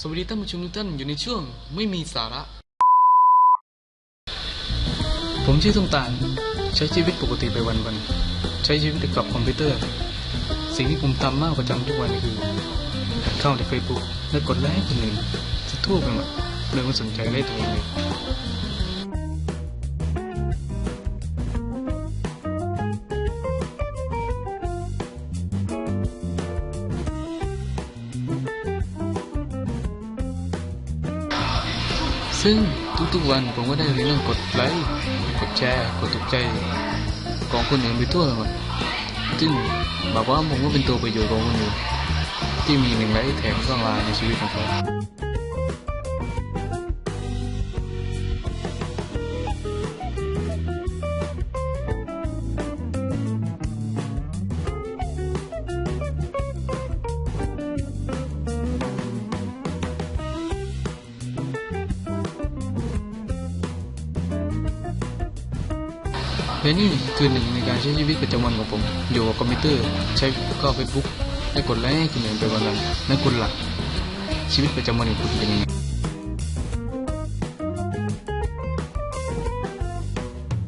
สวัสดีท่านผู้ชมทุกท่านอยู่ในช่วงไม่มีสาระ ผมชื่อส้มตาลใช้ชีวิตปกติไปวันๆใช้ชีวิตกับคอมพิวเตอร์ สิ่งที่ผมทำมากประจำทุกวันคือ เข้าในเฟซบุ๊กและกดไลค์ให้คนอื่นจะทั่วไปหมดเลยไม่สนใจไล่ตัวเองเลย ซึ่งทุกๆวันผมก็ได้เรียนเรื่องกดไลค์กดแชร์กดถูกใจของคนอื่นไปทั่วหมดซึ่งบอกว่าผมก็เป็นตัวประโยชน์ของคนอื่นที่มีหนึ่งไลค์แถมเข้ามาในชีวิตของผม และนี่คือหนึ่งในการใช้ชีวิตประจำวันของผมอยู่กับคอมพิวเตอร์ ใช้ก็เฟซบุ๊กได้กดไลค์ให้คนอื่นไปวันละนั่นคุณหลักชีวิตประจำวันของคุณเป็นยังไง